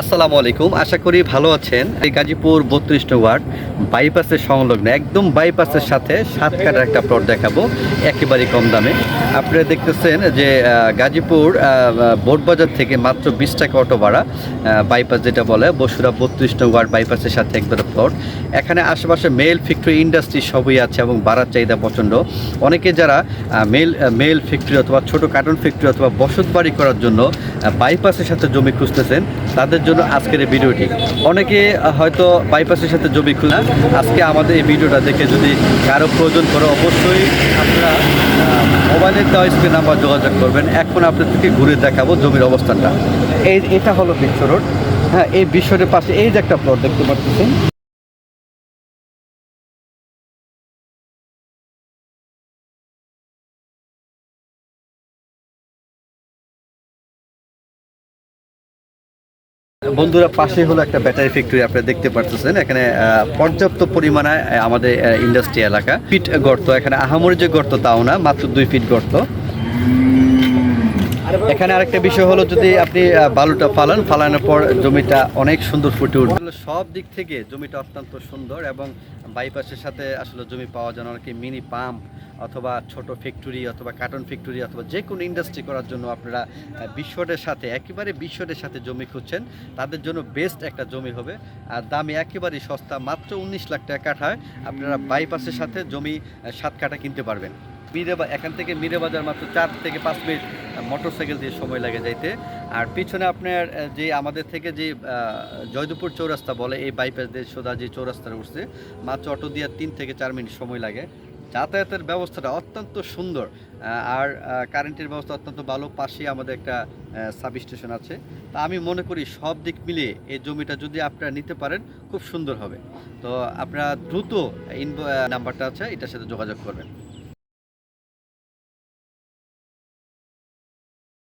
আসসালামু আলাইকুম। আশা করি ভালো আছেন। এই গাজীপুর বত্রিশ ওয়ার্ড, বাইপাসের সংলগ্ন, একদম বাইপাসের সাথে সাত কাটার একটা প্লট দেখাবো একেবারে কম দামে। আপনারা দেখতেছেন যে গাজীপুর বোটবাজার থেকে মাত্র বিশ টাকা অটো ভাড়া বাইপাস যেটা বলে, বসুরা বত্রিশ ওয়ার্ড, বাইপাসের সাথে একবারে প্লট এখানে আশেপাশে মেল ফ্যাক্টরি ইন্ডাস্ট্রি সবই আছে এবং বাড়ার চাহিদা প্রচণ্ড। অনেকে যারা মেল মেল ফ্যাক্টরি অথবা ছোট কার্টন ফ্যাক্টরি অথবা বসত বাড়ি করার জন্য বাইপাসের সাথে জমি খুঁজতেছেন, তাদের জন্য আজকের এই ভিডিওটি। অনেকে হয়তো বাইপাসের সাথে জমি খুঁজে আজকে আমাদের এই ভিডিওটা দেখে যদি কারও প্রয়োজন করে অবশ্যই আপনারা মোবাইলের দেওয়া স্ক্রিন নাম্বার যোগাযোগ করবেন। এখন আপনাদেরকে ঘুরে দেখাবো জমির অবস্থানটা। এই, এটা হলো বিশ্ব রোড। হ্যাঁ এই বিশ্ব রোডের পাশে এই যে একটা প্লট দেখতে পাচ্ছেন বন্ধুরা পাশে হলো একটা ব্যাটারি ফ্যাক্টরি আপনারা দেখতে পাচ্ছেন এখানে পর্যাপ্ত পরিমাণে আমাদের ইন্ডাস্ট্রি এলাকা। ফিট গর্ত, এখানে আহামরি যে গর্ত তাও না, মাত্র দুই ফিট গর্ত। এখানে আরেকটা বিষয় হলো, যদি আপনি বালুটা ফালান, ফালানোর পর জমিটা অনেক সুন্দর ফুটে উঠবে। সব দিক থেকে জমিটা অত্যন্ত সুন্দর এবং বাইপাসের সাথে আসলে জমি পাওয়া যায়। অনেকে মিনি পাম্প অথবা ছোট ফ্যাক্টরি অথবা কার্টন ফ্যাক্টরি অথবা যে কোনো ইন্ডাস্ট্রি করার জন্য আপনারা আহ, বিশ্বটের সাথে একেবারে বিশ্বটের সাথে জমি খুঁজছেন তাদের জন্য বেস্ট একটা জমি হবে। আর দামে একেবারেই সস্তা মাত্র উনিশ লাখ টাকা কাঠায় আপনারা বাইপাসের সাথে জমি সাত কাঠা কিনতে পারবেন। মিরে এখান থেকে মিরে বাজার মাত্র চার থেকে পাঁচ মিনিট মোটর সাইকেল দিয়ে সময় লাগে যাইতে। আর পিছনে আপনার যে আমাদের থেকে যে আহ, জয়দেবপুর চৌরাস্তা বলে এই বাইপাস দিয়ে সোজা যে চৌরাস্তাটা উঠছে মাত্র অটো দিয়ে তিন থেকে চার মিনিট সময় লাগে। যাতায়াতের ব্যবস্থাটা অত্যন্ত সুন্দর আর কারেন্টের ব্যবস্থা অত্যন্ত ভালো পাশে আমাদের একটা সাব স্টেশন আছে। তা আমি মনে করি সব দিক মিলিয়ে এই জমিটা যদি আপনারা নিতে পারেন, খুব সুন্দর হবে। তো আপনারা দ্রুত ইনভো নাম্বারটা আছে, এটার সাথে যোগাযোগ করবেন।